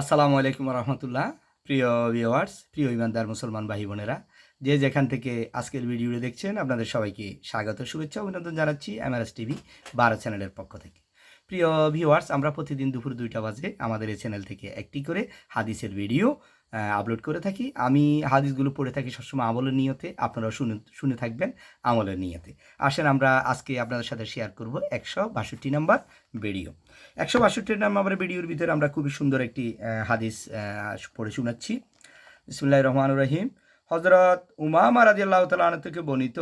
আসসালামু আলাইকুম রহমতুল্লাহ প্রিয় ভিওয়ার্স প্রিয় ইমানদার মুসলমান ভাই বোনেরা, যে যেখান থেকে আজকের ভিডিওটি দেখছেন, আপনাদের সবাইকে স্বাগত, শুভেচ্ছা, অভিনন্দন জানাচ্ছি এমআরএস টিভি, বারো চ্যানেলের পক্ষ থেকে। প্রিয় ভিওয়ার্স আমরা প্রতিদিন দুপুর দুইটা বাজে আমাদের এই চ্যানেল থেকে একটি করে হাদিসের ভিডিও আপলোড করে থাকি। আমি হাদিসগুলো পড়ে থাকি সবসময় আমলের নিয়তে, আপনারাও শুনে শুনে থাকবেন আমলের নিয়তে। আসেন আমরা আজকে আপনাদের সাথে শেয়ার করব একশো বাষট্টি নাম্বার ভিডিও একশো বাষট্টি নাম্বার ভিডিওর ভিতরে আমরা খুবই সুন্দর একটি হাদিস পড়ে শোনাচ্ছি। বিসমুল্লাহ রহমান রহিম। হজরত উমামা রাজি আল্লাহ তালা থেকে বর্ণিত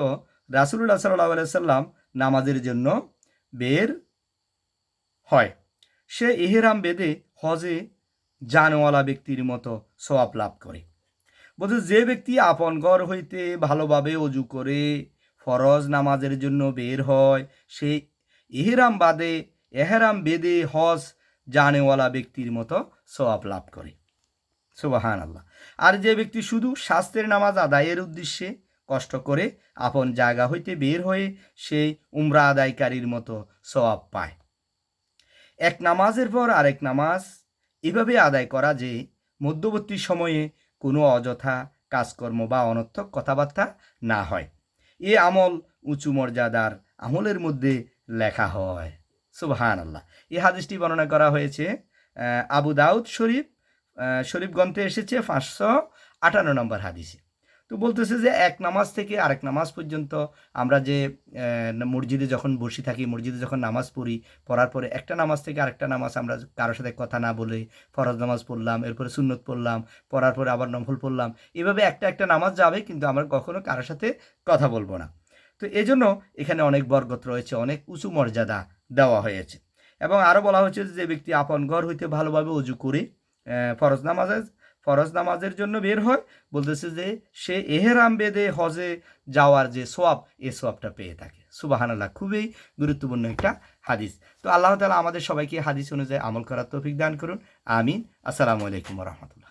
রাসুল্লাহ সাল্লাহ সাল্লাম নামাজের জন্য বের হয়। সে ইহেরাম বেদে হজে জানওয়ালা ব্যক্তির মতো সওয়াব লাভ করে। বলছে, যে ব্যক্তি আপন ঘর হইতে ভালোভাবে অজু করে, ফরজ নামাজের জন্য বের হয়, সে ইহেরাম বাদে এহেরাম বেদে হজ জানেওয়ালা ব্যক্তির মতো সওয়াব লাভ করে। সুবাহান আল্লাহ আর যে ব্যক্তি শুধু শাস্ত্রের নামাজ আদায়ের উদ্দেশ্যে কষ্ট করে আপন জায়গা হইতে বের হয়ে সেই উমরা আদায়কারীর মতো সওয়াব পায়। এক নামাজের পর আরেক নামাজ। এভাবে আদায় করা যে, মধ্যবর্তী সময়ে কোনো অযথা কাজকর্ম বা অনর্থক কথাবার্তা না হয়। এ আমল উঁচু মর্যাদার আমলের মধ্যে লেখা হয়। সুবহান আল্লাহ এই হাদিসটি বর্ণনা করা হয়েছে আবু দাউদ শরীফ শরীফ গ্রন্থে এসেছে পাঁচশো আটান্ন নম্বর হাদিসে। তো বলতেছে যে এক নামাজ থেকে আরেক নামাজ পর্যন্ত আমরা যে মসজিদে যখন বসে থাকি, মসজিদে যখন নামাজ পড়ি, পড়ার পরে একটা নামাজ থেকে আরেকটা নামাজ আমরা কারোর সাথে কথা না বলে ফরজ নামাজ পড়লাম, এরপরে সুন্নত পড়লাম, পড়ার পরে আবার নফল পড়লাম, এভাবে একটা একটা নামাজ যাবে কিন্তু আমরা কখনো কারোর সাথে কথা বলব না। তো এজন্য এখানে অনেক বরগত রয়েছে, অনেক উঁচু মর্যাদা দেওয়া হয়েছে। এবং আরও বলা হয়েছে যে ব্যক্তি আপন ঘর হইতে ভালোভাবে অজু করে ফরজ নামাজের ফরজ নামাজের জন্য বের হয়। বলতেছে যে, সে এহেরাম বেদে হজে যাওয়ার যে সোয়াব, এ সোয়াবটা পেয়ে থাকে। সুবাহান আল্লাহ খুবই গুরুত্বপূর্ণ একটা হাদিস। তো আল্লাহ তালা আমাদের সবাইকে হাদিস অনুযায়ী আমল করার তৌফিক দান করুন। আমিন। আসসালামু আলাইকুম রহমতুল্লাহ।